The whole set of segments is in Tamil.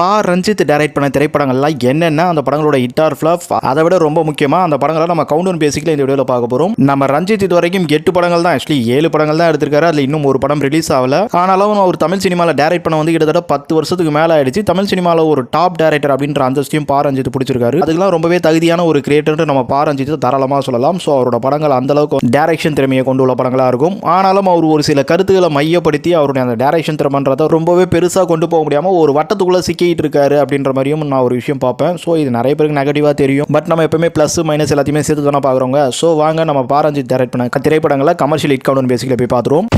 பா ரஞ்சித் டைரக்ட் பண்ண திரைப்படங்கள்லாம் என்னென்ன அந்த படங்களோட ஹிட்டார் ஃபிளாப் அதை விட ரொம்ப முக்கியமாக அந்த படங்களை நம்ம கவுண்டவுன் பேசிக்கல இந்த வீடியோவில் பார்க்க போகிறோம் நம்ம ரஞ்சித் இது வரைக்கும் எட்டு படங்கள் தான். ஆக்சுவலி ஏழு படங்கள் தான் எடுத்திருக்காரு. அதில் இன்னும் ஒரு படம் ரிலீஸ் ஆகல. ஆனாலும் அவர் தமிழ் சினிமாவில் டைரக்ட் பண்ண வந்து கிட்டத்தட்ட பத்து வருஷத்துக்கு மேலே ஆயிடுச்சு. தமிழ் சினிமாவில் ஒரு டாப் டேரக்டர் அப்படின்ற அந்தஸ்தையும் பா ரஞ்சித் பிடிச்சிருக்காரு. அதுக்கெல்லாம் ரொம்பவே தகுதியான ஒரு கிரியேட்டர் நம்ம பா ரஞ்சித் தாராளமாக சொல்லலாம். ஸோ அவரோட படங்கள் அந்த அளவுக்கு டைரக்ஷன் திறமையை கொண்டு உள்ள படங்களாக இருக்கும். ஆனாலும் அவர் ஒரு சில கருத்துக்களை மையப்படுத்தி அவருடைய அந்த டேரக்ஷன் திறமன்றதை ரொம்பவே பெருசாக கொண்டு போக முடியாமல் ஒரு வட்டத்துக்குள்ளே சிக்கி சிக்கிட்டு இருக்காரு அப்படின்ற மாதிரியும் நான் ஒரு விஷயம் பார்ப்பேன். ஸோ இது நிறைய பேருக்கு நெகட்டிவாக தெரியும். பட் நம்ம எப்பவுமே ப்ளஸ் மைனஸ் எல்லாத்தையுமே சேர்த்து தானே பார்க்குறோங்க. ஸோ வாங்க நம்ம பாரஞ்சி டைரக்ட் பண்ண திரைப்படங்களை கமர்ஷியல் ஹிட் கவுண்ட் பேசிக்கல போய் பார்த்துருவோம்.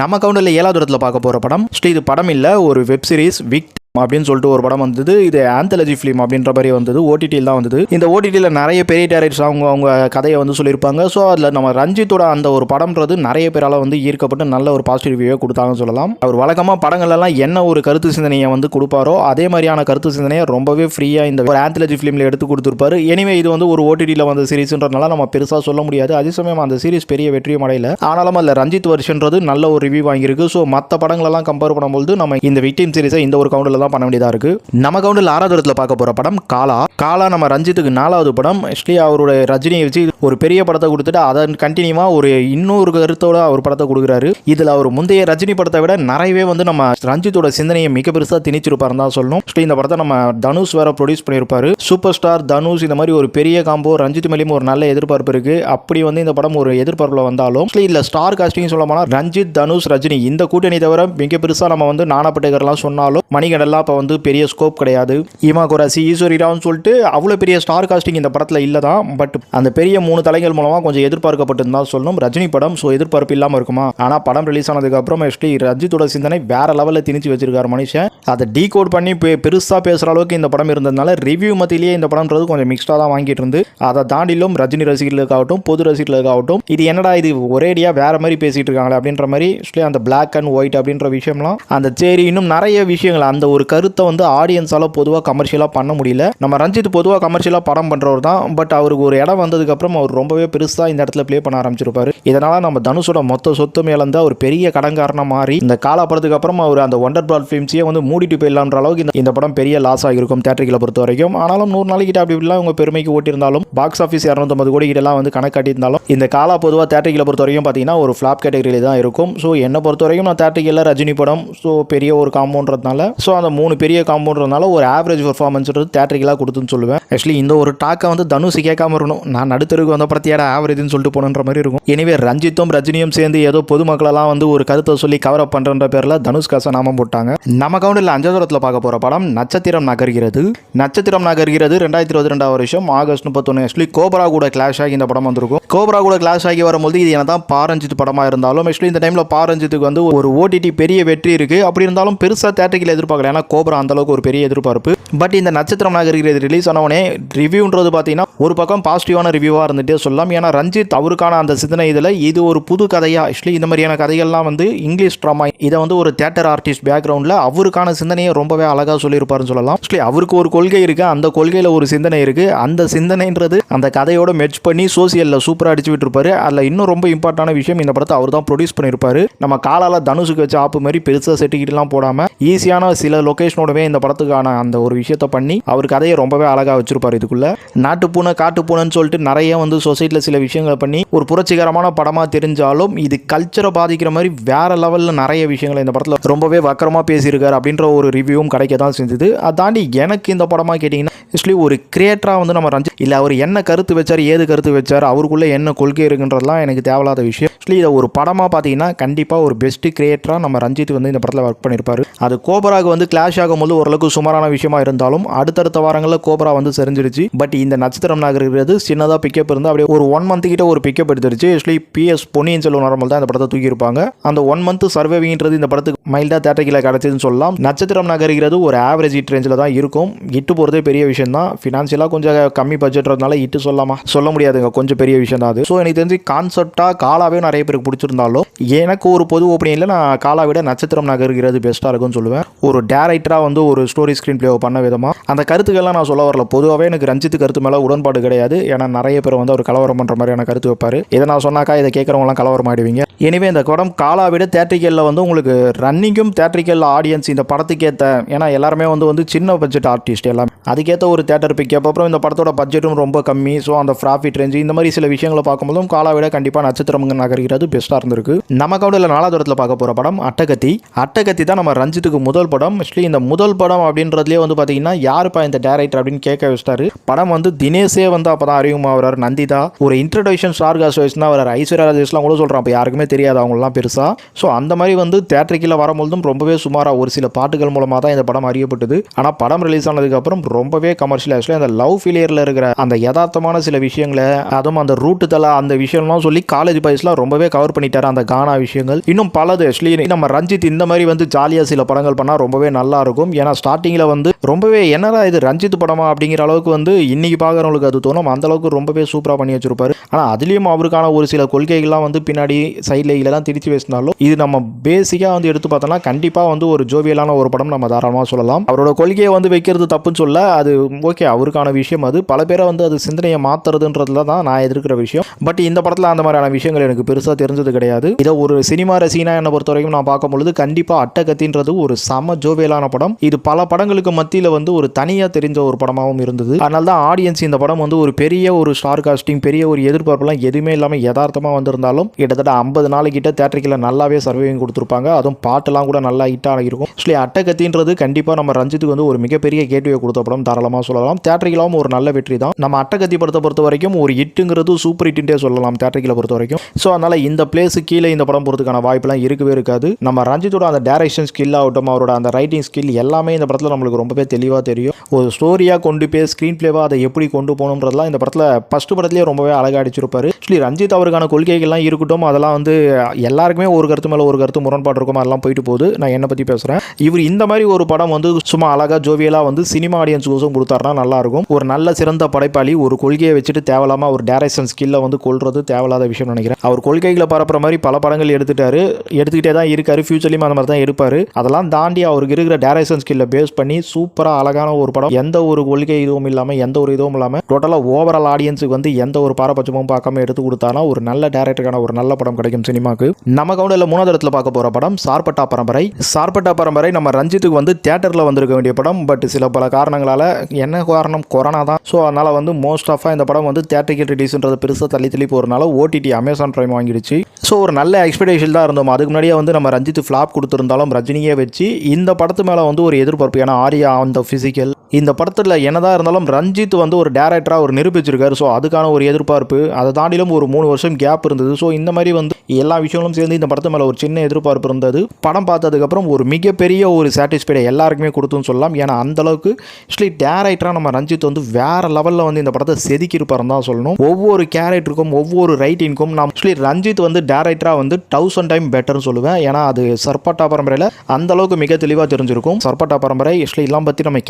நம்ம கவுண்டில் ஏழாவது இடத்துல பார்க்க போகிற படம் ஸ்ரீ இது படம் இல்லை ஒரு வெப் சீரிஸ் விக் அப்படின்னு சொல்லிட்டு ஒரு படம் வந்தது. இது ஆந்தலஜி ஃபிலிம் அப்படின்ற மாதிரி வந்தது. ஓடிடியில் தான் வந்தது. இந்த ஓடிடியில் நிறைய பெரிய டேரக்டர்ஸ் அவங்க அவங்க கதையை வந்து சொல்லியிருப்பாங்க. ஸோ அதில் நம்ம ரஞ்சித்தோட அந்த ஒரு படம்ன்றது நிறைய பேரால் வந்து ஈர்க்கப்பட்டு நல்ல ஒரு பாசிட்டிவ் ரிவ்யூ கொடுத்தாங்கன்னு சொல்லலாம். அவர் வழக்கமாக படங்கள்லாம் என்ன ஒரு கருத்து சிந்தனையை வந்து கொடுப்பாரோ அதே மாதிரியான கருத்து சிந்தனையை ரொம்பவே ஃப்ரீயாக இந்த ஒரு ஆந்தலஜி ஃபிலிமில் எடுத்து கொடுத்துருப்பாரு. எனிவே இது வந்து ஒரு ஓடிடியில் வந்த சீரிஸ்ன்றதுனால நம்ம பெருசாக சொல்ல முடியாது. அதே சமயம் அந்த சீரிஸ் பெரிய வெற்றியும் அடையல. ஆனாலும் அதில் ரஞ்சித் வருஷன்றது நல்ல ஒரு ரிவ்யூ வாங்கியிருக்கு. ஸோ மற்ற படங்களெல்லாம் கம்பேர் பண்ணும்போது நம்ம இந்த விக்டிம் சீரிஸை இந்த ஒரு கவுண்டில் தான் பண்ண வேண்டியதாக இருக்குது நம்ம கவுண்டில் ஆறாவது இடத்துல பார்க்க போகிற படம் காலா. காலா நம்ம ரஞ்சித்துக்கு நாலாவது படம். ஆக்சுவலி அவருடைய ரஜினியை வச்சு ஒரு பெரிய படத்தை கொடுத்துட்டு அதன் கண்டினியூவாக ஒரு இன்னொரு கருத்தோட அவர் படத்தை கொடுக்குறாரு. இதில் அவர் முந்தைய ரஜினி படத்தை விட நிறையவே வந்து நம்ம ரஞ்சித்தோட சிந்தனையை மிக பெருசாக திணிச்சிருப்பாருன்னு தான் சொல்லணும். ஆக்சுவலி இந்த படத்தை நம்ம தனுஷ் வேற ப்ரொடியூஸ் பண்ணியிருப்பாரு. சூப்பர் ஸ்டார் தனுஷ் இந்த மாதிரி ஒரு பெரிய காம்போ ரஞ்சித் மேலேயும் ஒரு நல்ல எதிர்பார்ப்பு இருக்குது அப்படி வந்து இந்த படம் ஒரு எதிர்பார்ப்பில் வந்தாலும் ஆக்சுவலி இதில் ஸ்டார் காஸ்டிங் சொல்ல போனால் ரஞ்சித் தனுஷ் ரஜினி இந்த கூட்டணி தவிர மிக பெருசாக நம்ம வந்து நானாப்பட்டேகர்லாம் சொன்னாலும் மணிகண்டெல்லாம் இப்போ வந்து பெரிய ஸ்கோப் கிடையாது. ஈமா குராசி ஈஸ்வரி ராவ்னு சொல்லிட்டு அவ்வளோ பெரிய ஸ்டார் காஸ்டிங் இந்த படத்தில் இல்லை தான். பட் அந்த பெரிய மூணு தலைகள் மூலமாக கொஞ்சம் எதிர்பார்க்கப்பட்டிருந்தா சொல்லணும் ரஜினி படம் ஸோ எதிர்பார்ப்பு இல்லாமல் இருக்குமா? ஆனால் படம் ரிலீஸ் ஆனதுக்கப்புறம் ஆக்சுவலி ரஜித்தோட சிந்தனை வேற லெவலில் திணிச்சு வச்சிருக்காரு மனுஷன். அதை டீ கோட் பண்ணி பெருசாக பேசுகிற அளவுக்கு இந்த படம் இருந்ததுனால ரிவ்யூ மத்தியிலேயே இந்த படம்ன்றது கொஞ்சம் மிக்ஸ்டாக தான் வாங்கிட்டு இருந்து. அதை தாண்டிலும் ரஜினி ரசிகர்களுக்காகட்டும் பொது ரசிகர்களுக்காகட்டும் இது என்னடா இது ஒரேடியாக வேற மாதிரி பேசிகிட்டு இருக்காங்களே அப்படின்ற மாதிரி ஆக்சுவலி அந்த பிளாக் அண்ட் ஒயிட் அப்படின்ற விஷயம்லாம் அந்த சரி இன்னும் நிறைய விஷயங்கள் அந்த ஒரு கருத்தை வந்து ஆடியன்ஸால் பொதுவாக கமர்ஷியலாக பண்ண முடியல. நம்ம ரஞ்சித் பொதுவாக கமர்ஷியலாக படம் பண்ணுறவர் தான். பட் அவருக்கு ஒரு இடம் வந்ததுக்கப்புறம் அவர் ரொம்பவே பெருசாக இந்த இடத்துல ப்ளே பண்ண ஆரம்பிச்சிருப்பாரு. இதனால் நம்ம தனுஷோட மொத்த சொத்தும் இழந்து அவர் பெரிய கடன்காரனா மாறி இந்த காலா படத்துக்கு அப்புறம் அவர் அந்த ஒண்டர் பால் ஃபிலிம்ஸையே வந்து மூடிட்டு போயிடலான்ற அளவுக்கு இந்த- இந்த படம் பெரிய லாஸ் ஆகிருக்கும் தேட்டரிகளை பொறுத்த வரைக்கும். ஆனாலும் நூறு நாளைக்கிட்ட அப்படி இப்படிலாம் அவங்க பெருமைக்கு ஓட்டியிருந்தாலும் பாக்ஸ் ஆஃபீஸ் இரநூத்தம்பது கோடி கிட்டலாம் வந்து கணக்காட்டியிருந்தாலும் இந்த காலா பொதுவாக தேட்டரிகளை பொறுத்த வரைக்கும் பார்த்தீங்கன்னா ஒரு ஃப்ளாப் கேட்டகரியில் தான் இருக்கும். ஸோ என்னை பொறுத்த வரைக்கும் நான் தேட்டரிகளில் ரஜினி படம் ஸோ பெரிய ஒரு காமோன்றதுனால ஸோ அந்த மூணு பெரிய காம்பவுண்ட்றதுனால ஒரு ஆவரேஜ் பர்ஃபார்மன்ஸ்ன்றது தேட்டரிகளாக கொடுத்துன்னு சொல்லுவேன். ஆக்சுவலி இந்த ஒரு டாக்கை வந்து தனுஷ் கேட்காம இருக்கணும். நான் நடுத்தருக்கு வந்த படத்தையாட ஆவரேஜ்னு சொல்லிட்டு போனன்ற மாதிரி இருக்கும். எனவே ரஞ்சித்தும் ரஜினியும் சேர்ந்து ஏதோ பொதுமக்களெல்லாம் வந்து ஒரு கருத்தை சொல்லி கவர் அப் பண்ணுற பேரில் தனுஷ் காசை நாமம் போட்டாங்க. நம்ம கவுண்டில் அஞ்சதூரத்தில் பார்க்க போகிற படம் நட்சத்திரம் நகர்கிறது. நட்சத்திரம் நகர்கிறது ரெண்டாயிரத்தி இருபத்தி ரெண்டாவது வருஷம் ஆகஸ்ட் முப்பத்தொன்று ஆக்சுவலி கோபரா கூட கிளாஷ் ஆகி இந்த படம் வந்திருக்கும். கோபரா கூட கிளாஷ் ஆகி வரும்போது இது என்ன தான் பாரஞ்சித் படமாக இருந்தாலும் ஆக்சுவலி இந்த டைமில் பாரஞ்சித்துக்கு வந்து ஒரு ஓடிடி பெரிய வெற்றி இருக்குது அப்படி இருந்தாலும் பெருசாக தேட்டரிக்கில் எதிர்பார்க்கல. ஏன்னா கோபரா அந்தளவுக்கு ஒரு பெரிய எதிர்பார்ப்பு. பட் இந்த நட்சத்திரம் நகர்கிறது ரிலீஸ் ஆனவனே ரிவ்யூன்றது பார்த்தீங்கன்னா ஒரு பக்கம் பாசிட்டிவான ரிவ்யூவாக இருந்துட்டே சொல்லலாம். ஏன்னா ரஞ்சித் அவருக்கான அந்த சிந்தனை இதில் இது ஒரு புது கதையாக ஆக்சுவலி இந்த மாதிரியான கதைகள்லாம் வந்து இங்கிலீஷ் ட்ராமா இதை வந்து ஒரு தேட்டர் ஆர்டிஸ்ட் பேக்ரவுண்டில் அவருக்கான சிந்தனையை ரொம்பவே அழகாக சொல்லியிருப்பாருன்னு சொல்லலாம். ஆக்சுவலி அவருக்கு ஒரு கொள்கை இருக்குது அந்த கொள்கையில் ஒரு சிந்தனை இருக்குது அந்த சிந்தனைன்றது அந்த கதையோட மெச் பண்ணி சோசியலில் சூப்பராக அடிச்சு விட்டுருப்பாரு அதில் இன்னும் ரொம்ப இம்பார்ட்டான விஷயம் இந்த படத்தை அவர் தான் ப்ரொடியூஸ் பண்ணியிருப்பாரு. நம்ம காலால தனுஷுக்கு வச்ச ஆப்பு மாதிரி பெருசாக செட்டுக்கிட்டுலாம் போடாமல் ஈஸியான சில லொக்கேஷனோடவே இந்த படத்துக்கான அந்த ஒரு விஷயத்தை பண்ணி அவர் கதையை ரொம்பவே அழகாக வச்சிருப்பார் இதுக்குள்ள. நாட்டு பூனை காட்டு பூனைன்னு சொல்லிட்டு நிறைய வந்து சொசைட்டியில் சில விஷயங்களை பண்ணி ஒரு புரட்சிகரமான படமாக தெரிஞ்சாலும் இது கல்ச்சரை பாதிக்கிற மாதிரி வேற லெவலில் நிறைய விஷயங்களை இந்த படத்தில் ரொம்பவே வக்கரமாக பேசியிருக்காரு அப்படின்ற ஒரு ரிவ்யூவும் கிடைக்க தான் செஞ்சது அதை தாண்டி எனக்கு இந்த படமாக கேட்டிங்கன்னா ஆக்சுவலி ஒரு கிரியேட்டராக வந்து நம்ம ரஞ்சித் இல்லை அவர் என்ன கருத்து வச்சார் ஏது கருத்து வச்சார் அவருக்குள்ளே என்ன கொள்கை இருக்குன்றதெல்லாம் எனக்கு தேவையில்லாத விஷயம். ஆக்சுவலி இதை ஒரு படமாக பார்த்தீங்கன்னா கண்டிப்பாக ஒரு பெஸ்ட்டு கிரியேட்டராக நம்ம ரஞ்சித் வந்து இந்த படத்தில் ஒர்க் பண்ணியிருப்பார் அது கோபராக வந்து கிளாஷ் ஆகும்போது ஓரளவுக்கு சுமாரான விஷயமா இருந்தாலும் அடுத்தடுத்த வாரங்களில் கோபரா வந்து செறிஞ்சிருச்சு பட் இந்த நட்சத்திரம் நகர்கிறது சின்னதாக பிக்கப் இருந்து அப்படியே ஒரு ஒன் மந்த் கிட்ட ஒரு பிக்கப் எடுத்துருச்சு. Actually PS Ponniyin Selvan normal தான் இந்த படத்தை தூக்கியிருப்பாங்க. அந்த ஒன் மந்த் சர்வேவிங்கிறது இந்த படத்துக்கு மைல்டாக தேட்டரிக்கில் கிடச்சதுன்னு சொல்லலாம். நட்சத்திரம் நகர்கிறது ஒரு ஆவரேஜ் ஹிட் ரேஞ்சில் தான் இருக்கும். இட்டு போகிறதே பெரிய விஷயம் தான். ஃபினான்ஷியலாக கொஞ்சம் கம்மி பட்ஜெட்றதுனால இட்டு சொல்லாமா? சொல்ல முடியாதுங்க. கொஞ்சம் பெரிய விஷயம் தான் அது. ஸோ எனக்கு தெரிஞ்சு கான்செப்டாக காலாவே நிறைய பேருக்கு பிடிச்சிருந்தாலும் எனக்கு ஒரு பொது ஓப்பனியில் நான் காலா விட நட்சத்திரம் நகர்கிறது பெஸ்ட்டாக இருக்கும்னு சொல்லுவேன். ஒரு டேரக்டராக வந்து ஒரு ஸ்டோரி ஸ்க்ரீன் ப்ளே பண்ண விதமாக அந்த கருத்துக்கள்லாம் நான் சொல்ல வரல. பொதுவாகவே எனக்கு ரஞ்சித் கருத்து மேலே உடன்பாடு கிடையாது. ஏன்னா நிறைய பேர் வந்து அவர் கலவரம் பண்ணுற மாதிரியான கருத்து வைப்பார். இதை நான் சொன்னாக்கா இதை கேட்குறவங்களாம் கலவரம் ஆயிடுவீங்க எனவே இந்த படம் காலா விட தேட்ரிக்கலில் வந்து உங்களுக்கு ரன்னிங்கும் தேட்ரிக்கல் ஆடியன்ஸ் இந்த படத்துக்கேற்ற ஏன்னா எல்லாருமே வந்து வந்து சின்ன பட்ஜெட் ஆர்டிஸ்ட் எல்லாம். அதுக்கேற்ற ஒரு தேட்டர் பிக்கப் அப்புறம் இந்த படத்தோட பட்ஜெட்டும் ரொம்ப கம்மி. ஸோ அந்த ப்ராஃபிட் ரேஞ்சு இந்த மாதிரி சில விஷயங்களை பார்க்கும்போதும் காலா விட கண்டிப்பாக நட்சத்திரம் நகர்கிறது பெஸ்ட்டாக இருந்திருக்கு. நம்ம கவுண்டில் நாலாவது இடத்துல பார்க்க போகிற படம் அட்டகத்தி. அட்டகத்தி தான் நம்ம ரஞ்சித்துக்கு முதல் படம். ஆக்சுவலி இந்த முதல் படம் அப்படின்றதுலேயே வந்து பார்த்தீங்கன்னா யாருப்பா இந்த டேரக்டர் அப்படின்னு கேட்க வச்சிட்டாரு. படம் வந்து தினேஷே வந்து அப்போ தான் அறிமுகமாகிறார் நந்திதா. ஒரு இன்ட்ரடக்ஷன் ஸ்டார் காஸ்ட் வயசுனா அவர் ஐஸ்வர்யா ராஜேஷ்லாம் கூட சொல்கிறான் அப்போ யாருக்குமே தெரியாது அவங்களாம் பெருசாக ஸோ அந்த மாதிரி வந்து தேட்டருக்குள்ளே வரும்போதும் ரொம்பவே சுமாராக ஒரு சில பாட்டுகள் மூலமாக தான் இந்த படம் அறியப்பட்டது. ஆனால் படம் ரிலீஸ் ஆனதுக்கப்புறம் ரொம்பவே கமர்ஷியல் ஆக்சுவலி அந்த லவ் ஃபிலியரில் இருக்கிற அந்த யதார்த்தமான சில விஷயங்களை அதுவும் அந்த ரூட்டு தலை அந்த விஷயம்லாம் சொல்லி காலேஜ் பாய்ஸ்லாம் ரொம்பவே கவர் பண்ணிட்டாரு அந்த கானா விஷயங்கள். இன்னும் பலது ஆக்சுவலி நம்ம ரஞ்சித் இந்த மாதிரி வந்து ஜாலியாக சில படங்கள் பண்ணால் ரொம்பவே நல்லா இருக்கும். ஏன்னா ஸ்டார்டிங்கில் வந்து ரொம்பவே என்னடா இது ரஞ்சித் படமா அப்படிங்கிற அளவுக்கு வந்து இன்னைக்கு பார்க்குறவங்களுக்கு அது தோணும். அந்த அளவுக்கு ரொம்பவே சூப்பராக பண்ணி வச்சிருப்பாரு. ஆனால் அதுலேயும் அவருக்கான ஒரு சில கொள்கைகள்லாம் வந்து பின்னாடி சைடில் இதெல்லாம் திரிச்சு பேசினாலும் இது நம்ம பேசிக்காக வந்து எடுத்து பார்த்தோம்னா கண்டிப்பாக வந்து ஒரு ஜோவியலான ஒரு படம் நம்ம தாராளமாக சொல்லலாம். அவரோட கொள்கையை வந்து வைக்கிறது தப்புன்னு சொல்ல அது ஓகே அவருக்கான விஷயம் அது. பல பேரை வந்து அது சிந்தனையை மாற்றுறதுன்றதுல தான் நான் எதிர்க்கிற விஷயம். பட் இந்த படத்தில் அந்த மாதிரியான விஷயங்கள் எனக்கு பெருசாக தெரிஞ்சது கிடையாது. இதை ஒரு சினிமா ரசீனா என்னை பொறுத்த வரைக்கும் நான் பார்க்கும் பொழுது கண்டிப்பாக அட்டகத்தின்றது ஒரு சம ஜோவியலான படம். இது பல படங்களுக்கு மத்தியில் வந்து ஒரு தனியாக தெரிஞ்ச ஒரு படமாகவும் இருந்தது. அதனால தான் ஆடியன்ஸ் இந்த படம் வந்து ஒரு பெரிய ஒரு ஸ்டார் காஸ்டிங் பெரிய ஒரு எதிர்பார்ப்புலாம் எதுவுமே இல்லாமல் யதார்த்தமாக வந்திருந்தாலும் கிட்டத்தட்ட ஐம்பது நாளைக்கிட்ட தேட்டரிக்கில் நல்லாவே சர்வைவிங் கொடுத்துருப்பாங்க. அதுவும் பாட்டெல்லாம் கூட நல்லா ஹிட்டாக இருக்கும் ஆக்சுவலி அட்டகத்தின்றது கண்டிப்பாக நம்ம ரஞ்சித்துக்கு வந்து ஒரு மிகப்பெரிய கேட்வே கொடுத்த படம். தாராளமாக சொல்லலாம். தேட்டரிக்கலாவும் ஒரு நல்ல வெற்றி தான் நம்ம அட்டகத்தி படத்தை பொறுத்த வரைக்கும் ஒரு ஹிட்டுங்கிறது சூப்பர் ஹிட்டுன்றே சொல்லலாம் தேட்டரிக்கில் பொறுத்த வரைக்கும். ஸோ அதனால் இந்த பிளேஸு கீழே இந்த படம் போகிறதுக்கான வாய்ப்பெல்லாம் இருக்கவே இருக்காது. நம்ம ரஞ்சித்தோட அந்த டேரக்ஷன் ஸ்கில் ஆகட்டும் அவரோட அந்த ரைட்டிங் ஸ்கில் எல்லாமே இந்த படத்தில் நம்மளுக்கு ரொம்பவே தெளிவாக தெரியும். ஒரு ஸ்டோரியாக கொண்டு போய் ஸ்க்ரீன் பிளேவாக அதை எப்படி கொண்டு போகணுன்றதுலாம் இந்த படத்தில் ஃபஸ்ட்டு படத்துலேயே ரொம்பவே அழகாக அடிச்சிருப்பாரு. ஆக்சுவலி ரஞ்சித் அவருக்கான கொள்கைகள்லாம் இருக்கட்டும் அதெல்லாம் வந்து எல்லாருக்குமே ஒரு கருத்து மேலே ஒரு கருத்து முரண்பாடு இருக்கும் அதெல்லாம் போயிட்டு போகுது. நான் என்னை பற்றி பேசுகிறேன் இவர் இந்த மாதிரி ஒரு படம் வந்து சும்மா அழகாக ஜோவியலாக வந்து சினிமா ஆடியன்ஸ் ஆடியன்ஸுக்கோசம் கொடுத்தாருனா நல்லாயிருக்கும். ஒரு நல்ல சிறந்த படைப்பாளி ஒரு கொள்கையை வச்சுட்டு தேவையில்லாமல் ஒரு டேரக்ஷன் ஸ்கில்லை வந்து கொள்றது தேவையில்லாத விஷயம் நினைக்கிறேன். அவர் கொள்கைகளை பரப்புற மாதிரி பல படங்கள் எடுத்துட்டாரு. எடுத்துக்கிட்டே தான் இருக்காரு. ஃபியூச்சர்லையும் அந்த மாதிரி தான் இருப்பார். அதெல்லாம் தாண்டி அவருக்கு இருக்கிற டேரக்ஷன் ஸ்கில்லை பேஸ் பண்ணி சூப்பராக அழகான ஒரு படம். எந்த ஒரு கொள்கை இதுவும் இல்லாமல் எந்த ஒரு இதுவும் இல்லாமல் டோட்டலாக ஓவரால் ஆடியன்ஸுக்கு வந்து எந்த ஒரு பாரபட்சமும் பார்க்காம எடுத்து கொடுத்தானா ஒரு நல்ல டேரக்டருக்கான ஒரு நல்ல படம் கிடைக்கும் சினிமாக்கு நம்ம கவுண்டில் மூணாவது இடத்துல பார்க்க போகிற படம் சார்பட்டா பரம்பரை. சார்பட்டா பரம்பரை நம்ம ரஞ்சித்துக்கு வந்து தேட்டரில் வந்திருக்க வேண்டிய படம். பட் சில பல காரணங்கள் காரணங்களால் என்ன காரணம்? கொரோனா தான். ஸோ அதனால் வந்து மோஸ்ட் ஆஃபாக இந்த படம் வந்து தேட்டரிக்கல் ரிலீஸ்ன்றது பெருசாக தள்ளி தள்ளி போகிறனால ஓடிடி அமேசான் ப்ரைம் வாங்கிடுச்சு. ஸோ ஒரு நல்ல எக்ஸ்பெக்டேஷன் தான் இருந்தோம். அதுக்கு முன்னாடியே வந்து நம்ம ரஞ்சித் ஃப்ளாப் கொடுத்துருந்தாலும் ரஜினியே வச்சு இந்த படத்து மேலே வந்து ஒரு எதிர்பார்ப்பு. ஏன்னா ஆரியா அந்த ஃபிசிக்கல் இந்த படத்தில் என்னதான் இருந்தாலும் ரஞ்சித் வந்து ஒரு டேரக்டராக ஒரு நிரூபிச்சிருக்காரு. ஸோ அதுக்கான ஒரு எதிர்பார்ப்பு. அதை தாண்டிலும் ஒரு மூணு வருஷம் கேப் இருந்தது. ஸோ இந்த மாதிரி வந்து எல்லா விஷயங்களும் சேர்ந்து இந்த படத்து மேலே ஒரு சின்ன எதிர்பார்ப்பு இருந்தது. படம் பார்த்ததுக்கப்புறம் ஒரு மிகப்பெரிய ஒரு சாட்டிஸ்ஃபைடை எல்லாருக்குமே கொடுத்துன்னு சொல்லலாம். ஏன்னா அந்தளவுக்கு ஆக்சுவலி டேரக்டராக நம்ம ரஞ்சித் வந்து வேற லெவலில் வந்து இந்த படத்தை செதுக்கியிருப்பாருன்னு தான் சொல்லணும். ஒவ்வொரு கேரக்டருக்கும் ஒவ்வொரு ரைட்டிங்க்கும் நான் ஆக்சுவலி ரஞ்சித் வந்து டேரக்டராக வந்து தௌசண்ட் டைம் பெட்டர்னு சொல்லுவேன். ஏன்னா அது சர்பட்டா பரம்பரையில் அந்த அளவுக்கு மிக தெளிவாக தெரிஞ்சிருக்கும். சர்பட்டா பரம்பரை ஆக்சுவலி எல்லாம் பற்றி நம்ம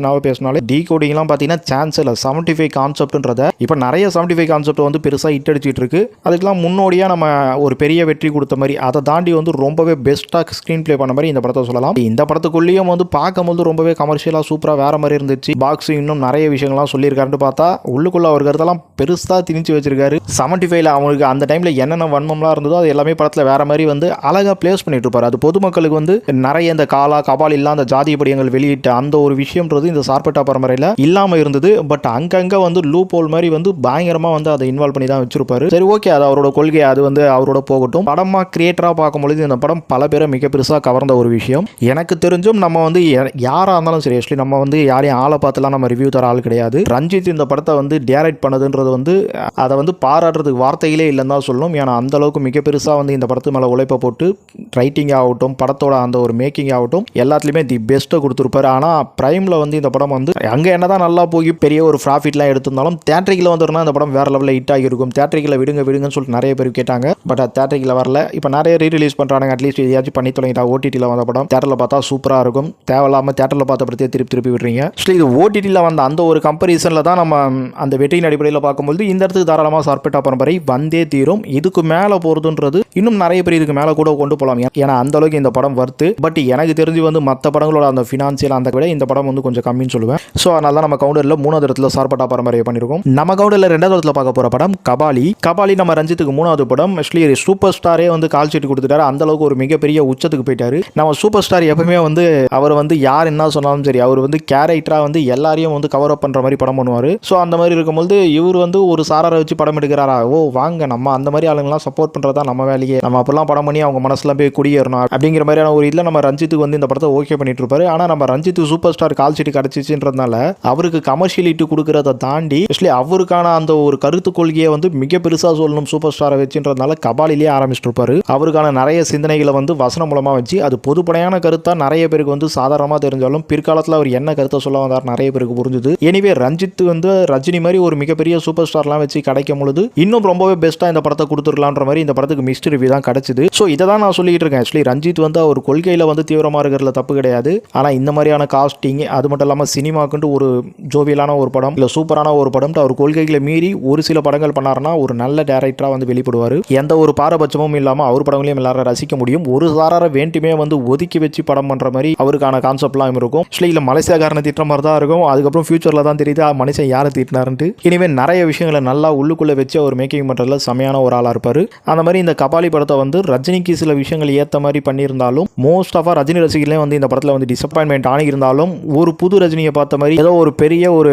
கேரக்டரேஷனாகவே பேசினாலே டீ கோடிங்லாம் பார்த்தீங்கன்னா சான்ஸ் இல்லை. செவன்டி ஃபைவ் கான்செப்ட்ன்றத இப்போ நிறைய செவன்டி ஃபைவ் கான்செப்ட் வந்து பெருசாக ஹிட் அடிச்சிட்டு இருக்கு. அதுக்கெல்லாம் முன்னோடியாக நம்ம ஒரு பெரிய வெற்றி கொடுத்த மாதிரி அதை தாண்டி வந்து ரொம்பவே பெஸ்ட்டாக ஸ்க்ரீன் ப்ளே பண்ண மாதிரி இந்த படத்தை சொல்லலாம். இந்த படத்துக்குள்ளேயும் வந்து பார்க்கும்போது ரொம்பவே கமர்ஷியலாக சூப்பராக வேற மாதிரி இருந்துச்சு. பாக்ஸ் இன்னும் நிறைய விஷயங்கள்லாம் சொல்லியிருக்காருன்னு பார்த்தா உள்ளுக்குள்ள அவர் கருத்தெல்லாம் பெருசாக திணிச்சு வச்சிருக்காரு. செவன்டி ஃபைவ்ல அவங்களுக்கு அந்த டைமில் என்னென்ன வன்மம்லாம் இருந்ததோ அது எல்லாமே படத்தில் வேற மாதிரி வந்து அழகாக பிளேஸ் பண்ணிட்டு இருப்பார். அது பொதுமக்களுக்கு வந்து நிறைய இந்த காலா கபால் இல்லா அந்த ஜாதிய படியங்கள் வெளியிட்ட அந்த ஒரு விஷயம்ன்றது இந்த சார்பட்டா பரம்பரையில் இல்லாமல் இருந்தது. பட் அங்கங்கே வந்து லூப் ஹோல் மாதிரி வந்து பயங்கரமாக வந்து அதை இன்வால்வ் பண்ணி தான் வச்சிருப்பாரு. சரி ஓகே அது அவரோட கொள்கை அது வந்து அவரோட போகட்டும். படமாக கிரியேட்டராக பார்க்கும்பொழுது இந்த படம் பல பேரை மிக பெருசாக கவர்ந்த ஒரு விஷயம். எனக்கு தெரிஞ்சும் நம்ம வந்து யா- யாரா இருந்தாலும் சரி ஆக்சுவலி நம்ம வந்து யாரையும் ஆளை பார்த்துலாம் நம்ம ரிவ்யூ தர ஆள் கிடையாது. ரஞ்சித் இந்த படத்தை வந்து டேரக்ட் பண்ணதுன்றது வந்து அதை வந்து பாராட்டுறதுக்கு வார்த்தைகளே இல்லைன்னு தான் சொல்லணும். ஏன்னா அந்த அளவுக்கு மிக பெருசாக வந்து இந்த படத்து மேலே உழைப்பை போட்டு ரைட்டிங் ஆகட்டும் படத்தோட அந்த ஒரு மேக்கிங் ஆகட்டும் எல்லாத்துலேயுமே தி பெஸ்ட்டை கொடுத்துருப்பாரு. ஆனால் ப்ரைமில் வந்து இந்த படம் வந்து அங்கே என்ன தான் நல்லா போய் பெரிய ஒரு ப்ராஃபிட்லாம் எடுத்திருந்தாலும் தேட்டரிக்கில் வந்துருன்னா இந்த படம் வேறு லெவலில் ஹிட் ஆகியிருக்கும். தேட்டரிக்கில் விடுங்க விடுங்கன்னு சொல்லிட்டு நிறைய பேர் கேட்டாங்க. பட் அது தேட்டரிக்கில் வரல. இப்போ நிறைய ரீ ரிலீஸ் பண்ணுறாங்க அட்லீஸ்ட் எதையாச்சும் பண்ணி தொடங்கிட்டா ஓடிடியில் வந்த படம். தேட்டரில் பார்த்தா சூப்பராக இருக்கும். தேவையில்லாமல் தேட்டரில் பார்த்த படத்தையே திருப்பி திருப்பி விடுறீங்க. ஆக்சுவலி இது ஓடிடியில் வந்த அந்த ஒரு கம்பரிசனில் தான் நம்ம அந்த வெற்றியின் அடிப்படையில் பார்க்கும்போது இந்த இடத்துக்கு தாராளமாக சார்பேட்டா பரம்பரை வந்தே தீரும். இதுக்கு மேலே போகிறதுன்றது இன்னும் நிறைய பேர் இதுக்கு மேலே கூட கொண்டு போகலாம் ஏன்னா அந்த அளவுக்கு இந்த படம் வருது பட் எனக்கு தெரிஞ்சு வந்து மற்ற படங்களோட அந்த ஃபினான்சியல் அந்த விட இந்த படம் வந்து கொஞ்சம் கம்மின்னு சொல்லுவேன். ஸோ அதனால தான் நம்ம கவுண்டரில் மூணாவது இடத்துல சார்பட்டா பரம்பரையை பண்ணியிருக்கோம் நம்ம கவுண்டரில் ரெண்டாவது இடத்துல பார்க்க போகிற படம் கபாலி. கபாலி நம்ம ரஞ்சித்துக்கு மூணாவது படம். ஆக்சுவலி சூப்பர் ஸ்டாரே வந்து கால் சீட்டு கொடுத்துட்டாரு. அந்த அளவுக்கு ஒரு மிகப்பெரிய உச்சத்துக்கு போயிட்டாரு. நம்ம சூப்பர் ஸ்டார் எப்பவுமே வந்து அவர் வந்து யார் என்ன சொன்னாலும் சரி அவர் வந்து கேரக்டராக வந்து எல்லாரையும் வந்து கவர் அப் பண்ணுற மாதிரி படம் பண்ணுவார். ஸோ அந்த மாதிரி இருக்கும்போது இவர் வந்து ஒரு சாராரை வச்சு படம் எடுக்கிறாரா? ஓ வாங்க நம்ம அந்த மாதிரி ஆளுங்கெல்லாம் சப்போர்ட் பண்ணுறதா நம்ம வேலையே. நம்ம அப்பெல்லாம் படம் பண்ணி அவங்க மனசுல போய் குடியேறணும். அப்படிங்கிற மாதிரியான ஒரு இதில் நம்ம ரஞ்சித்துக்கு வந்து இந்த படத்தை ஓகே பண்ணிட்டு இருப்பாரு. ஆனால் நம்ம Ranjith super star call sheet கிடச்சிச்சுன்றதுனால அவருக்கு கமர்ஷியலிட்டி கொடுக்கறத தாண்டி ஆக்சுவலி அவருக்கான அந்த ஒரு கருத்து கொள்கையை வந்து மிக பெருசாக சொல்லணும் சூப்பர் ஸ்டாரை வச்சுன்றதுனால கபாலிலேயே ஆரம்பிச்சிருப்பாரு அவருக்கான நிறைய சிந்தனைகளை வந்து வசனம் மூலமாக வச்சு அது பொதுப்படையான கருத்தாக நிறைய பேருக்கு வந்து சாதாரணமாக தெரிஞ்சாலும் பிற்காலத்தில் அவர் என்ன கருத்தை சொல்ல வந்தார் நிறைய பேருக்கு புரிஞ்சுது. எனிவே ரஞ்சித் வந்து ரஜினி மாதிரி ஒரு மிகப்பெரிய சூப்பர் ஸ்டார்லாம் வச்சு கிடைக்கும் பொழுது இன்னும் ரொம்பவே பெஸ்ட்டாக இந்த படத்தை கொடுத்துருக்கலான்ற மாதிரி இந்த படத்துக்கு மிஸ்ட் ரிவ்யூ தான் கிடைச்சிது. ஸோ இதை தான் நான் சொல்லிட்டு இருக்கேன். ஆக்சுவலி ரஞ்சித் வந்து அவர் கொள்கையில் வந்து தீவிரமாக இருக்கிறதுல தப்பு கிடையாது. ஆனால் இந்த மாதிரியான காஸ்டிங் அது மட்டும் இல்லாமல் சினிமாக்குன்ட்டு ஒரு ஜோவியலான ஒரு படம் இல்லை சூப்பரான ஒரு படம் அவர் கொள்கைகளை மீறி ஒரு சில படங்கள் பண்ணாருன்னா ஒரு நல்ல டேரக்டராக வந்து வெளிப்படுவார். எந்த ஒரு பாரபட்சமும் இல்லாமல் அவர் படங்களையும் எல்லாரும் ரசிக்க முடியும். ஒரு சாரார வேண்டுமே வந்து ஒதுக்கி வச்சு படம் பண்ணுற மாதிரி அவருக்கான கான்செப்ட்லாம் இருக்கும். ஆக்சுவலி இல்லை மலேசியாக்காரனை திட்டுற மாதிரி தான் இருக்கும். அதுக்கப்புறம் ஃபியூச்சரில் தான் தெரியுது மனுஷன் யாரை திட்டினாருன்ட்டு. இனிமேல் நிறைய விஷயங்களை நல்லா உள்ளுக்குள்ளே வச்சு அவர் மேக்கிங் பண்ணுறதுல செமையான ஒரு ஆளாக இருப்பார். அந்த மாதிரி இந்த கபாலி படத்தை வந்து ரஜினிக்கு சில விஷயங்கள் ஏற்ற மாதிரி பண்ணியிருந்தாலும் மோஸ்ட் ஆஃப் ரஜினி ரசிகர்களே வந்து இந்த படத்தில் வந்து டிசப்பாயின்மெண்ட் இருந்தாலும் ஒரு புது ரஜினியை பார்த்த மாதிரி ஏதோ ஒரு பெரிய ஒரு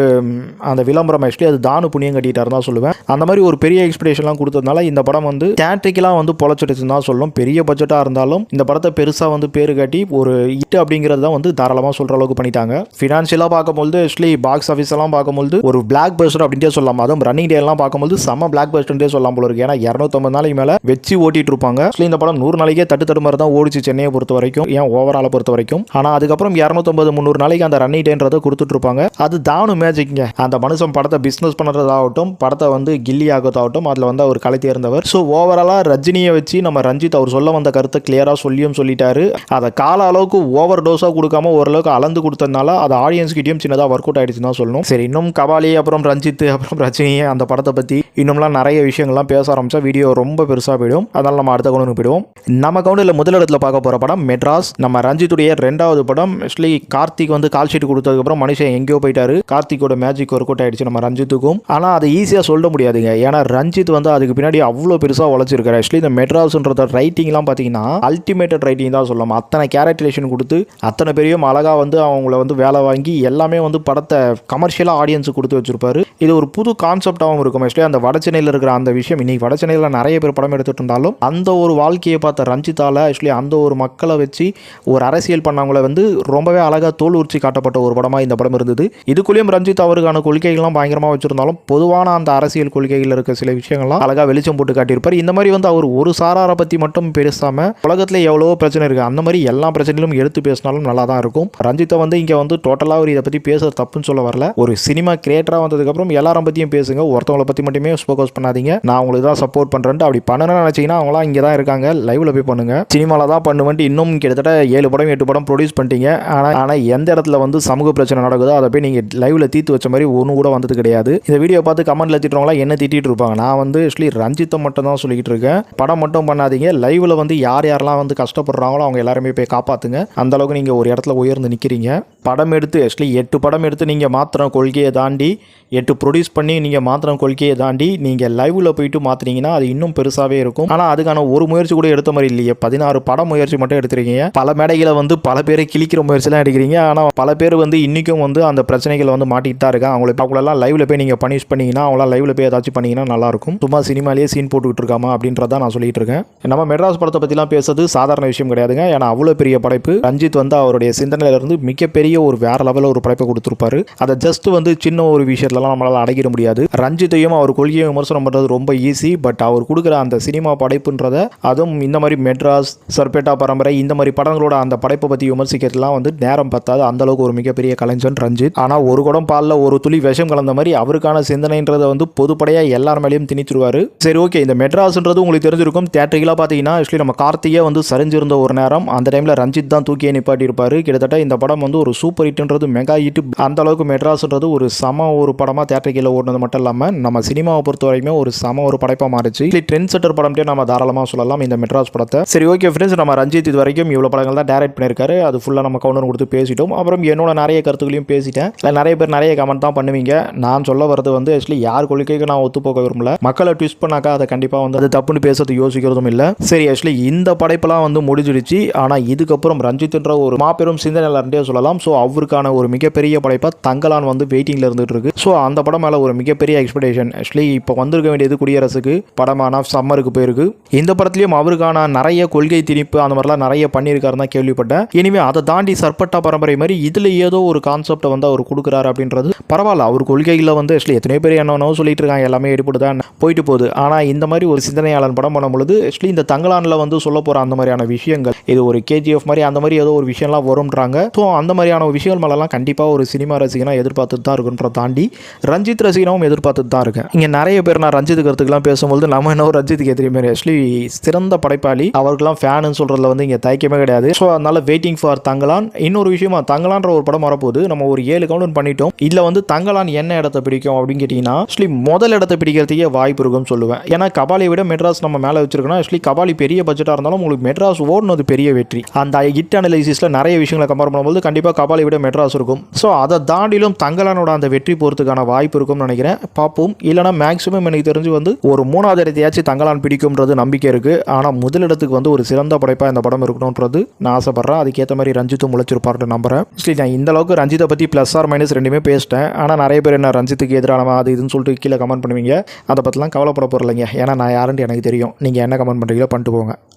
அந்த விளம்பரம் ஆக்சுவலி அது தானு புண்ணியம் கட்டிட்டாரு தான் சொல்லுவேன். அந்த மாதிரி ஒரு பெரிய எக்ஸ்பெக்டேஷன்லாம் கொடுத்ததுனால இந்த படம் வந்து தேட்ரிக்கெலாம் வந்து பொழைச்சிடுச்சுன்னு தான் சொல்லும். பெரிய பட்ஜெட்டாக இருந்தாலும் இந்த படத்தை பெருசாக வந்து பேரு காட்டி ஒரு இட்டு அப்படிங்கிறது தான் வந்து தாராளமாக சொல்கிற அளவுக்கு பண்ணிட்டாங்க. ஃபினான்ஷியலாக பார்க்கும்போது ஆக்சுவலி பாக்ஸ் ஆஃபீஸ் எல்லாம் பார்க்கும்போது ஒரு பிளாக் பஸ்டர் அப்படின்ட்டே சொல்லலாம். அதுவும் ரன்னிங் டே எல்லாம் பார்க்கும்போது செம்ம பிளாக் பஸ்டர்ன்றே சொல்லலாம் போல இருக்கு. ஏன்னா இரநூத்தம்பது நாளைக்கு மேலே வச்சு ஓட்டிட்டு இருப்பாங்க. ஆக்சுவலி இந்த படம் நூறு நாளைக்கே தட்டு தடுமாறு தான் ஓடிச்சு சென்னையை பொறுத்த வரைக்கும். ஏன் ஓவராலை பொறுத்த வரைக்கும். ஆனால் அதுக்கப்புறம் இரநூத்தம்பது முந்நூறு நாளைக்கு அந்த ரன்னிங் டே அப்படின்றத கொடுத்துட்ருப்பாங்க. அது தானு மேஜிக்ங்க அந்த மனுஷன் படத்தை பிஸ்னஸ் பண்ணுறதாகட்டும் படத்தை வந்து கில்லி ஆகத்தாகட்டும் அதில் வந்து அவர் கலை தேர்ந்தவர். ஸோ ஓவராலாக ரஜினியை வச்சு நம்ம ரஞ்சித் அவர் சொல்ல வந்த கருத்தை கிளியராக சொல்லியும் சொல்லிட்டாரு. அதை கால அளவுக்கு ஓவர் டோஸாக கொடுக்காம ஓரளவுக்கு அளந்து கொடுத்ததுனால அது ஆடியன்ஸ் கிட்டேயும் சின்னதாக ஒர்க் அவுட் ஆகிடுச்சுன்னு தான் சொல்லணும். சரி இன்னும் கபாலி அப்புறம் ரஞ்சித் அப்புறம் ரஜினி அந்த படத்தை பற்றி இன்னும்லாம் நிறைய விஷயங்கள்லாம் பேச ஆரம்பிச்சா வீடியோ ரொம்ப பெருசாக போயிடும். அதனால் நம்ம அடுத்த கவுண்டுக்கு போயிடுவோம். நம்ம கவுண்டில் முதலிடத்தில் பார்க்க போகிற படம் மெட்ராஸ். நம்ம ரஞ்சித்துடைய ரெண்டாவது படம் ஆக்சுவலி கார்த்திக் வந்து கால் ஷீட் கொடுத்ததுக்கப்புறம் மனுஷன் எங்கேயோ போயிட்டாரு. கார்த்திக்கோட மேஜிக் ஒர்க் அவுட் ஆயிடுச்சு நம்ம ரஞ்சித்துக்கும். ஆனால் அதை ஈஸியாக சொல்ல முடியாதுங்க. ஏன்னா ரஞ்சித் வந்து அதுக்கு பின்னாடி அவ்வளோ பெருசாக உழைச்சிருக்காரு. ஆக்சுவலி இந்த மெட்ராஸ்ன்றத ரைட்டிங்லாம் பார்த்தீங்கன்னா அல்டிமேட்டட் ரைட்டிங் தான் சொல்லலாம். அத்தனை கேரக்டரேஷன் கொடுத்து அத்தனை பெரிய அழகாக வந்து அவங்கள வந்து வேலை வாங்கி எல்லாமே வந்து படத்தை கமர்ஷியலாக ஆடியன்ஸுக்கு கொடுத்து வச்சிருப்பாரு. இது ஒரு புது கான்செப்டாகவும் இருக்கும். ஆக்சுவலி அந்த வட சென்னையில் இருக்கிற அந்த விஷயம் இன்னைக்கு வட சென்னையில் நிறைய பேர் படம் எடுத்துட்டு இருந்தாலும் அந்த ஒரு வாழ்க்கையை பார்த்த ரஞ்சித்தால் ஆக்சுவலி அந்த ஒரு மக்களை வச்சு ஒரு அரசியல் பண்ணவங்கள வந்து ரொம்பவே அழகாக தோல் உரிச்சு காட்டப்பட்ட ஒரு ஒரு படமாக இந்த படம் இருந்தது. இதுக்குள்ளேயும் ரஞ்சித் அவருக்கான கொள்கைகள்லாம் பயங்கரமாக வச்சுருந்தாலும் பொதுவான அந்த அரசியல் கொள்கைகள் இருக்க சில விஷயங்கள்லாம் அழகாக வெளிச்சம் போட்டு காட்டியிருப்பார். இந்த மாதிரி வந்து அவர் ஒரு சாராரை பற்றி மட்டும் பேசாமல் உலகத்தில் எவ்வளவோ பிரச்சனை இருக்குது அந்த மாதிரி எல்லா பிரச்சனையிலும் எடுத்து பேசினாலும் நல்லா தான் இருக்கும். ரஞ்சித்தை வந்து இங்கே வந்து டோட்டலாக அவர் இதை பற்றி பேசுறது தப்புன்னு சொல்ல வரல. ஒரு சினிமா கிரியேட்டராக வந்ததுக்கப்புறம் எல்லாரும் பற்றியும் பேசுங்க. ஒருத்தவங்கள பற்றி மட்டுமே ஃபோக்கஸ் பண்ணாதீங்க. நான் உங்களுக்கு தான் சப்போர்ட் பண்ணுறேன்ட்டு அப்படி பண்ணணும்னு நினச்சிங்கன்னா அவங்களாம் இங்கே தான் இருக்காங்க. லைவில் போய் பண்ணுங்க. சினிமாவில் தான் பண்ணுவேன்ட்டு இன்னும் கிட்டத்தட்ட ஏழு படம் எட்டு படம் ப்ரொடியூஸ் பண்ணிட்டீங்க. ஆனால் ஆனால் எந்த இடத்துல வந்து சமூக பிரச்சனை நடக்குதோ அதை போய் நீங்கள் லைவில் தீர்த்து வச்ச மாதிரி ஒன்றும் கூட வந்தது கிடையாது. இந்த வீடியோ பார்த்து கமெண்ட்ல திட்டுறவங்களா என்ன திட்டிட்டு இருப்பாங்க? நான் வந்து ஆக்சுவலி ரஞ்சித்தை மட்டும் தான் சொல்லிக்கிட்டு இருக்கேன். படம் மட்டும் பண்ணாதீங்க. லைவில் வந்து யார் யாரெல்லாம் வந்து கஷ்டப்படுறாங்களோ அவங்க எல்லாருமே போய் காப்பாத்துங்க. அந்த அளவுக்கு நீங்கள் ஒரு இடத்துல உயர்ந்து நிற்கிறீங்க படம் எடுத்து ஆக்சுவலி எட்டு படம் எடுத்து நீங்கள் மாத்திரம் கொள்கையை தாண்டி எட்டு ப்ரொடியூஸ் பண்ணி நீங்கள் மாத்திரம் கொள்கையை தாண்டி நீங்கள் லைவில் போயிட்டு மாற்றினீங்கன்னா அது இன்னும் பெருசாகவே இருக்கும். ஆனால் அதுக்கான ஒரு முயற்சி கூட எடுத்த மாதிரி இல்லையே. பதினாறு படம் முயற்சி மட்டும் எடுத்துருக்கீங்க. பல மேடைகளை வந்து பல பேரை கிழிக்கிற முயற்சிலாம் எடுக்கிறீங்க. ஆனால் பல பேர் வந்து வந்து இன்றைக்கும் வந்து அந்த பிரச்சனைகளை வந்து மாட்டிகிட்டு தான் இருக்காங்க. அவங்கள அவங்களெல்லாம் லைவில் போய் நீங்கள் பனிஷ் பண்ணிங்கன்னா அவங்களாம் லைவில் போய் ஏதாச்சும் பண்ணீங்கன்னா நல்லாயிருக்கும். சும்மா சினிமாலேயே சீன் போட்டுக்கிட்டு இருக்காமா அப்படின்றத நான் சொல்லிட்டு இருக்கேன். நம்ம மெட்ராஸ் படத்தை பற்றிலாம் பேசுறது சாதாரண விஷயம் கிடையாதுங்க. ஏன்னா அவ்வளோ பெரிய படைப்பு. ரஞ்சித் வந்து அவருடைய சிந்தனையிலிருந்து மிகப்பெரிய ஒரு வேற லெவலில் ஒரு படைப்பை கொடுத்துருப்பாரு. அதை ஜஸ்ட் வந்து சின்ன ஒரு விஷயத்துலலாம் நம்மளால் அடக்கிட முடியாது. ரஞ்சித்தையும் அவர் கொள்கையை விமர்சனம் பண்ணுறது ரொம்ப ஈஸி பட் அவர் கொடுக்குற அந்த சினிமா படைப்புன்றத அதுவும் இந்த மாதிரி மெட்ராஸ் சர்பேட்டா பரம்பரை இந்த மாதிரி படங்களோட அந்த படைப்பை பற்றி விமர்சிக்கிறதுலாம் வந்து நேரம் பார்த்தாது அந்தளவுக்கு ஒரு மிக பெரிய கலைஞன் ரஞ்சித். ஆனால் ஒரு குடம் பாலில் ஒரு துளி விஷம் கலந்த மாதிரி அவருக்கான சிந்தனைன்றதை வந்து பொதுப்படையாக எல்லார் மேலேயும் திணித்துருவார் சரி ஓகே இந்த மெட்ராஸ்ன்றது உங்களுக்கு தெரிஞ்சிருக்கும். தேட்டரிகளாக பார்த்தீங்கன்னா ஆக்சுவலி நம்ம கார்த்திகே வந்து சரிஞ்சிருந்த ஒரு நேரம். அந்த டைமில் ரஞ்சித் தான் தூக்கியே நிப்பாட்டியிருப்பார். கிட்டத்தட்ட இந்த படம் வந்து ஒரு சூப்பர் ஹிட்ன்றது மெகா ஹிட் அந்த அளவுக்கு மெட்ராஸ்ன்றது ஒரு சம ஒரு படமாக தேட்டரிக்கையில் ஓடினது மட்டும் இல்லாமல் நம்ம சினிமாவை பொறுத்த வரைக்குமே ஒரு சம ஒரு படைப்பாக மாறிச்சு. ட்ரெண்ட் செட்டர் படம்ட்டே நம்ம தாராளமாக சொல்லலாம் இந்த மெட்ராஸ் படத்தை. சரி ஓகே ஃப்ரெண்ட்ஸ் நம்ம ரஞ்சித் இது வரைக்கும் இவ்வளோ படங்கள் தான் டேரக்ட் பண்ணியிருக்காரு. அது ஃபுல்லாக நம்ம கவுண்டர் கொடுத்து பேசிட்டோம். அப்புறம் என்னோட நிறைய கருத்துக்களையும் பேசிட்டேன். இல்லை நிறைய பேர் நிறைய கமெண்ட் தான் பண்ணுவீங்க. நான் சொல்ல வரது வந்து ஆக்சுவலி யார் கொள்கைக்கு நான் ஒத்து போக விரும்பல. மக்களை ட்விஸ்ட் பண்ணாக்கா அதை கண்டிப்பாக வந்து அது தப்புன்னு பேசுறது யோசிக்கிறதும் இல்லை. சரி ஆக்சுவலி இந்த படைப்பெல்லாம் வந்து முடிஞ்சிடுச்சு. ஆனால் இதுக்கப்புறம் ரஞ்சித்ன்ற ஒரு மாபெரும் சிந்தனையாளர்ன்றே சொல்லலாம். ஸோ அவருக்கான ஒரு மிகப்பெரிய படைப்பாக தங்கலான் வந்து வெயிட்டிங்கில் இருந்துட்டு இருக்கு. ஸோ அந்த படம் மேலே ஒரு மிகப்பெரிய எக்ஸ்பெக்டேஷன் ஆக்சுவலி இப்போ வந்திருக்க வேண்டியது குடியரசுக்கு படமான சம்மருக்கு போயிருக்கு. இந்த படத்துலையும் அவருக்கான நிறைய கொள்கை திணிப்பு அந்த மாதிரிலாம் நிறைய பண்ணியிருக்காருன்னு தான் கேள்விப்பட்டேன். இனிமேல் அதை தாண்டி சர்பட்டா பரம்பரை மாதிரி இதில் ஏதோ ஏதோ ஒரு கான்செப்டை வந்து அவர் கொடுக்குறாரு அப்படின்றது பரவாயில்ல. அவர் கொள்கைகளில் வந்து ஆக்சுவலி எத்தனையோ பேர் என்னென்னோ சொல்லிட்டு இருக்காங்க எல்லாமே எடுப்பட்டு தான் போயிட்டு போகுது. ஆனால் இந்த மாதிரி ஒரு சிந்தனையாளன் படம் பண்ணும்பொழுது ஆக்சுவலி இந்த தங்கலானில் வந்து சொல்ல போகிற அந்த மாதிரியான விஷயங்கள் இது ஒரு கேஜிஎஃப் மாதிரி அந்த மாதிரி ஏதோ ஒரு விஷயம்லாம் வரும்ன்றாங்க. ஸோ அந்த மாதிரியான விஷயங்கள் மேலாம் கண்டிப்பாக ஒரு சினிமா ரசிகனாக எதிர்பார்த்துட்டு தான் இருக்குன்ற தாண்டி ரஞ்சித் ரசிகனாவும் எதிர்பார்த்துட்டு தான் இருக்கேன். இங்கே நிறைய பேர் நான் ரஞ்சித் கருத்துக்கெல்லாம் பேசும்போது நம்ம என்ன ரஞ்சித்துக்கு எதிரி மாதிரி ஆக்சுவலி சிறந்த படைப்பாளி. அவருக்கெல்லாம் ஃபேனுன்னு சொல்கிறதுல வந்து இங்கே தயக்கமே கிடையாது. ஸோ அதனால வெயிட்டிங் ஃபார் தங்கலான். இன்னொரு விஷயமா தங்கலான்ற ஒரு படம் வரப்போகுது நம்ம ஒரு ஏழு கவுண்ட் பண்ணிட்டோம். இதில் வந்து தங்கலான் என்ன இடத்த பிடிக்கும் அப்படின்னு கேட்டிங்கன்னா ஆக்சுவலி முதல் இடத்த பிடிக்கிறதுக்கே வாய்ப்பு இருக்கும்னு சொல்லுவேன். ஏன்னா கபாலியை விட மெட்ராஸ் நம்ம மேலே வச்சிருக்கோம் ஆக்சுவலி கபாலி பெரிய பட்ஜெட்டாக இருந்தாலும் உங்களுக்கு மெட்ராஸ் ஓடுனது பெரிய வெற்றி. அந்த ஹிட் அனலைசிஸில் நிறைய விஷயங்களை கம்பேர் பண்ணும்போது கண்டிப்பாக கபாலி விட மெட்ராஸ் இருக்கும். ஸோ அதை தாண்டிலும் தங்கலானோட அந்த வெற்றி போகிறதுக்கான வாய்ப்பு இருக்கும்னு நினைக்கிறேன். பார்ப்போம். இல்லைனா மேக்ஸிமம் எனக்கு தெரிஞ்சு வந்து ஒரு மூணாவது இடத்தையாச்சும் தங்கலான் பிடிக்கும்ன்றது நம்பிக்கை இருக்குது ஆனால் முதலிடத்துக்கு வந்து ஒரு சிறந்த படைப்பாக இந்த படம் இருக்கணுன்றது நான் ஆசைப்பட்றேன். அதுக்கேற்ற மாதிரி ரஞ்சித்தும் முளைச்சிருப்பார்னு நம்புறேன். ஆக்சுவலி நான் இந்த அளவுக்கு ரஞ்சித்தை பற்றி ப்ளஸ் ஆர் மைனஸ் ரெண்டுமே பேசிட்டேன். ஆனால் நிறைய பேர் என்ன ரஞ்சித்துக்கு எதிரானவா அது இதுன்னு சொல்லிட்டு கீழே கமெண்ட் பண்ணுவீங்க. அதை பற்றிலாம் கவலைப்பட போகிறலைங்க ஏன்னா நான் யாருன்ட்டு எனக்கு தெரியும். நீங்கள் என்ன கமெண்ட் பண்ணுறீங்களோ பண்ணிட்டு போங்க.